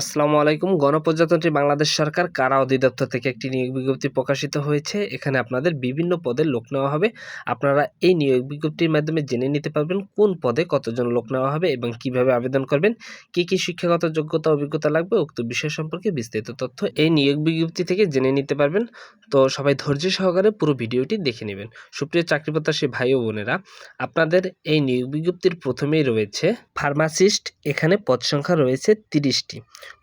আসসালামু আলাইকুম। গণপ্রজাতন্ত্রী বাংলাদেশ সরকার কারা অধিদপ্তর থেকে একটি নিয়োগ বিজ্ঞপ্তি প্রকাশিত হয়েছে, এখানে আপনাদের বিভিন্ন পদের লোক নেওয়া হবে। আপনারা এই নিয়োগ বিজ্ঞপ্তির মাধ্যমে জেনে নিতে পারবেন কোন পদে কতজন লোক নেওয়া হবে এবং কীভাবে আবেদন করবেন, কি কি শিক্ষাগত যোগ্যতা, অভিজ্ঞতা লাগবে, উক্ত বিষয় সম্পর্কে বিস্তারিত তথ্য এই নিয়োগ বিজ্ঞপ্তি থেকে জেনে নিতে পারবেন। তো সবাই ধৈর্য সহকারে পুরো ভিডিওটি দেখে নেবেন। সুপ্রিয় চাকরি প্রত্যাশী ভাই ও বোনেরা, আপনাদের এই নিয়োগ বিজ্ঞপ্তির প্রথমেই রয়েছে, ফার্মাসিস্ট, এখানে পদ সংখ্যা রয়েছে তিরিশটি।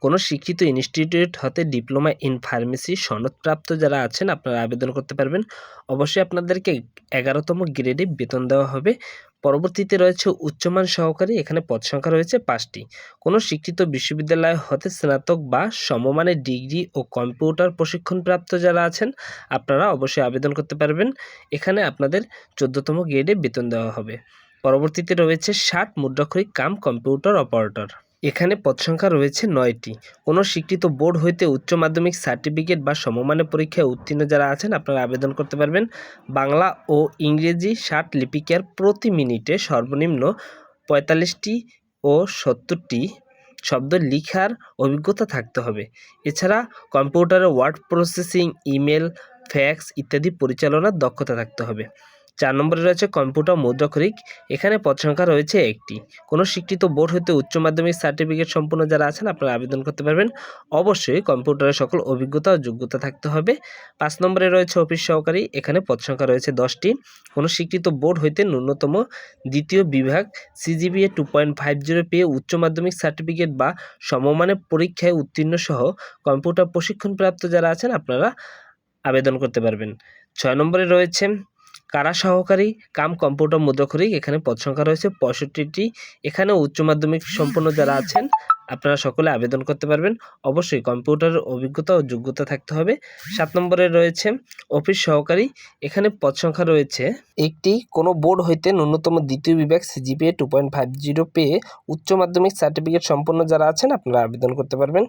কোনো শিক্ষিত ইনস্টিটিউট হতে ডিপ্লোমা ইন ফার্মেসি সনদপ্রাপ্ত যারা আছেন, আপনারা আবেদন করতে পারবেন। অবশ্যই আপনাদেরকে এগারোতম গ্রেডে বেতন দেওয়া হবে। পরবর্তীতে রয়েছে উচ্চমান সহকারী, এখানে পদ সংখ্যা রয়েছে পাঁচটি। কোনো শিক্ষিত বিশ্ববিদ্যালয় হতে স্নাতক বা সমমানের ডিগ্রি ও কম্পিউটার প্রশিক্ষণপ্রাপ্ত যারা আছেন, আপনারা অবশ্যই আবেদন করতে পারবেন। এখানে আপনাদের চোদ্দতম গ্রেডে বেতন দেওয়া হবে। পরবর্তীতে রয়েছে ষাট মুদ্রাক্ষরিক কাম কম্পিউটার অপারেটর। এখানে পদ সংখ্যা রয়েছে নয়টি। কোনো স্বীকৃত বোর্ড হইতে উচ্চ মাধ্যমিক সার্টিফিকেট বা সমমানের পরীক্ষায় উত্তীর্ণ যারা আছেন, আপনারা আবেদন করতে পারবেন। বাংলা ও ইংরেজি ষাট লিপিকার প্রতি মিনিটে সর্বনিম্ন পঁয়তাল্লিশটি ও সত্তরটি শব্দ লিখার অভিজ্ঞতা থাকতে হবে। এছাড়া কম্পিউটারে ওয়ার্ড প্রসেসিং, ইমেল, ফ্যাক্স ইত্যাদি পরিচালনার দক্ষতা থাকতে হবে। চার নম্বরে রয়েছে কম্পিউটার মুদ্রাক্ষরিক। এখানে পদ সংখ্যা রয়েছে একটি। কোনো স্বীকৃত বোর্ড হতে উচ্চ মাধ্যমিক সার্টিফিকেট সম্পূর্ণ যারা আছেন, আপনারা আবেদন করতে পারবেন। অবশ্যই কম্পিউটারের সকল অভিজ্ঞতা ও যোগ্যতা থাকতে হবে। পাঁচ নম্বরে রয়েছে অফিস সহকারী। এখানে পদ সংখ্যা রয়েছে দশটি। কোনো স্বীকৃত বোর্ড হইতে ন্যূনতম দ্বিতীয় বিভাগ CGPA two point five zero পেয়ে উচ্চ মাধ্যমিক সার্টিফিকেট বা সমমানের পরীক্ষায় উত্তীর্ণ সহ কম্পিউটার প্রশিক্ষণপ্রাপ্ত যারা আছেন, আপনারা আবেদন করতে পারবেন। ছয় নম্বরে রয়েছে কারা সহকারী? কাম কম্পিউটার মুদ্রাক্ষরিক এখানে পদ সংখ্যা রয়েছে পঁয়ষট্টিটি। এখানে উচ্চ মাধ্যমিক সম্পন্ন যারা আছেন, আপনারা সকলে আবেদন করতে পারবেন। অবশ্যই কম্পিউটারের অভিজ্ঞতা ও যোগ্যতা থাকতে হবে। সাত নম্বরে রয়েছে অফিস সহকারী, এখানে পদ সংখ্যা রয়েছে একটি। কোনো বোর্ড হইতে ন্যূনতম দ্বিতীয় বিভাগ CGPA two point five zero পেয়ে উচ্চ মাধ্যমিক সার্টিফিকেট সম্পন্ন যারা আছেন, আপনারা আবেদন করতে পারবেন।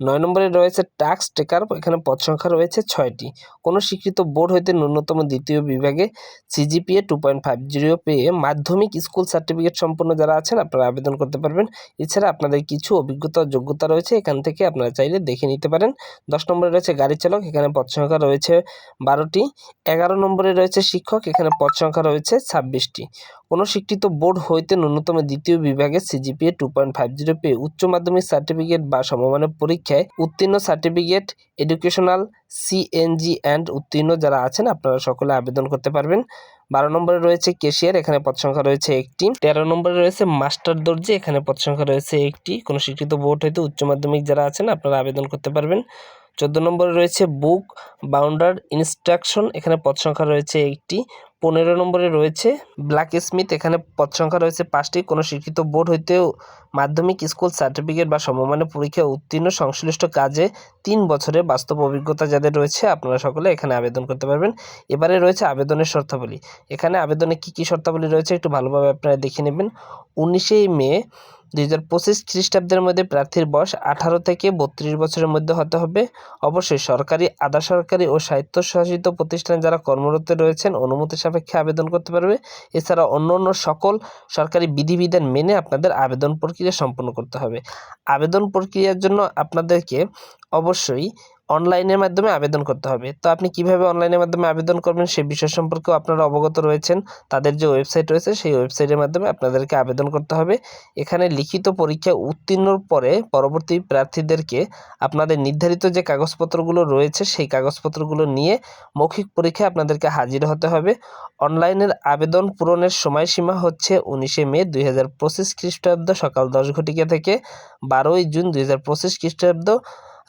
নয় নম্বরে রয়েছে টাক্স টেকার এখানে পদ সংখ্যা রয়েছে ছয়টি। কোনো স্বীকৃত বোর্ড হইতে ন্যূনতম দ্বিতীয় বিভাগে CGPA two point five zero পেয়ে মাধ্যমিক স্কুল সার্টিফিকেট সম্পন্ন যারা আছেন, আপনারা আবেদন করতে পারবেন। এছাড়া আপনাদের কিছু অভিজ্ঞতা যোগ্যতা রয়েছে, এখান থেকে আপনারা চাইলে দেখে নিতে পারেন। দশ নম্বরে রয়েছে গাড়ি চালক, এখানে পদ সংখ্যা রয়েছে বারোটি। এগারো নম্বরে রয়েছে শিক্ষক, এখানে পদ সংখ্যা রয়েছে ছাব্বিশটি। কোনো বোর্ড হইতে ন্যূনতম দ্বিতীয় বিভাগে CGPA two point five zero পেয়ে উচ্চ মাধ্যমিক সার্টিফিকেট বা সমমানের পরীক্ষায় উত্তীর্ণ সার্টিফিকেট এডুকেশনাল সিএনজি অ্যান্ড উত্তীর্ণ যারা আছেন, আপনারা সকলে আবেদন করতে পারবেন। বারো নম্বরে রয়েছে কেশিয়ার এখানে পদ সংখ্যা রয়েছে একটি। তেরো নম্বরে রয়েছে মাস্টার দর্জি, এখানে পদ সংখ্যা রয়েছে একটি। কোনো স্বীকৃত বোর্ড হইতে উচ্চ মাধ্যমিক যারা আছেন, আপনারা আবেদন করতে পারবেন। চোদ্দ নম্বরে রয়েছে বুক বাউন্ডার ইনস্ট্রাকশন এখানে পদ সংখ্যা রয়েছে একটি। পনেরো নম্বরে রয়েছে ব্ল্যাক স্মিথ এখানে পদ সংখ্যা রয়েছে পাঁচটি। কোনো শিক্ষিত বোর্ড হইতেও মাধ্যমিক স্কুল সার্টিফিকেট বা সমমানের পরীক্ষায় উত্তীর্ণ সংশ্লিষ্ট কাজে তিন বছরের বাস্তব অভিজ্ঞতা যাদের রয়েছে, আপনারা সকলে এখানে আবেদন করতে পারবেন। এবারে রয়েছে আবেদনের শর্তাবলী। এখানে আবেদনে কি কি শর্তাবলী রয়েছে একটু ভালোভাবে আপনারা দেখে নেবেন। উনিশেই মে দুই হাজার পঁচিশ খ্রিস্টাব্দের মধ্যে প্রার্থীর বয়স আঠারো থেকে বত্রিশ বছরের মধ্যে হতে হবে। অবশ্যই সরকারি, আধা সরকারি ও স্বায়ত্তশাসিত প্রতিষ্ঠানে যারা কর্মরত রয়েছেন অনুমতি সাপেক্ষে আবেদন করতে পারবে। এছাড়া অন্য অন্য সকল সরকারি বিধিবিধান মেনে আপনাদের আবেদন প্রক্রিয়া সম্পন্ন করতে হবে। আবেদন প্রক্রিয়ার জন্য আপনাদেরকে অবশ্যই অনলাইনের মাধ্যমে আবেদন করতে হবে। তো আপনি কীভাবে অনলাইনের মাধ্যমে আবেদন করবেন সে বিষয় সম্পর্কেও আপনারা অবগত রয়েছেন। তাদের যে ওয়েবসাইট রয়েছে, সেই ওয়েবসাইটের মাধ্যমে আপনাদেরকে আবেদন করতে হবে। এখানে লিখিত পরীক্ষায় উত্তীর্ণর পরে পরবর্তী প্রার্থীদেরকে আপনাদের নির্ধারিত যে কাগজপত্রগুলো রয়েছে, সেই কাগজপত্রগুলো নিয়ে মৌখিক পরীক্ষায় আপনাদেরকে হাজির হতে হবে। অনলাইনের আবেদন পূরণের সময়সীমা হচ্ছে উনিশে মে দুই হাজার পঁচিশ খ্রিস্টাব্দ সকাল দশ ঘটিকা থেকে বারোই জুন দুই হাজার পঁচিশ খ্রিস্টাব্দ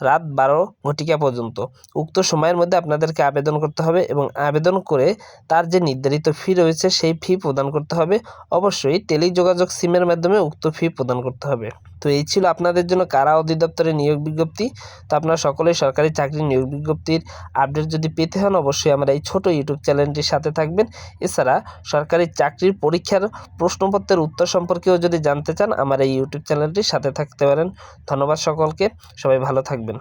রাত বারো ঘটিকা পর্যন্ত। উক্ত সময়ের মধ্যে আপনাদেরকে আবেদন করতে হবে এবং আবেদন করে তার যে নির্ধারিত ফি রয়েছে সেই ফি প্রদান করতে হবে। অবশ্যই টেলিযোগাযোগ সিমের মাধ্যমে উক্ত ফি প্রদান করতে হবে। তো এই ছিল আপনাদের জন্য কারা অধিদপ্তরের নিয়োগ বিজ্ঞপ্তি। তো আপনারা সকলেই সরকারি চাকরির নিয়োগ বিজ্ঞপ্তির আপডেট যদি পেতে হন, অবশ্যই আমরা এই ছোট ইউটিউব চ্যানেলটির সাথে থাকবেন। এছাড়া সরকারি চাকরির পরীক্ষার প্রশ্নপত্রের উত্তর সম্পর্কেও যদি জানতে চান, আমার এই ইউটিউব চ্যানেলটির সাথে থাকতে পারেন। ধন্যবাদ সকলকে, সবাই ভালো থাকবেন।